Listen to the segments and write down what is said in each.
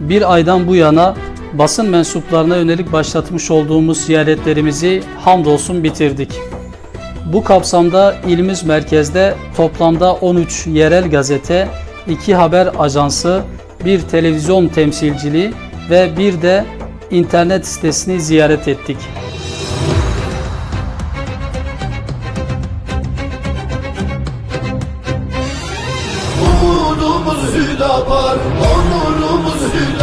bir aydan bu yana basın mensuplarına yönelik başlatmış olduğumuz ziyaretlerimizi hamdolsun bitirdik. Bu kapsamda ilimiz merkezde toplamda 13 yerel gazete, 2 haber ajansı, bir televizyon temsilciliği ve bir de internet sitesini ziyaret ettik. Umudumuz Hüdapar, onurumuz Hüdapar.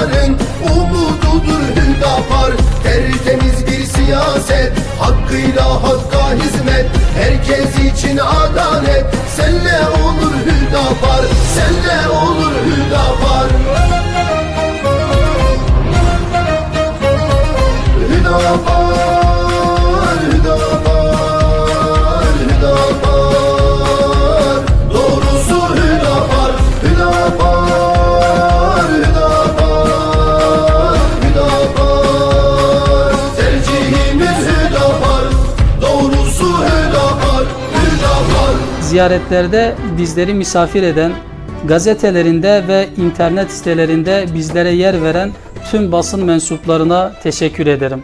İnsanların umududur Hüdapar Tertemiz bir siyaset, hakkıyla hakka hizmet. Herkes için adalet, senle Ziyaretlerde bizleri misafir eden, gazetelerinde ve internet sitelerinde bizlere yer veren tüm basın mensuplarına teşekkür ederim.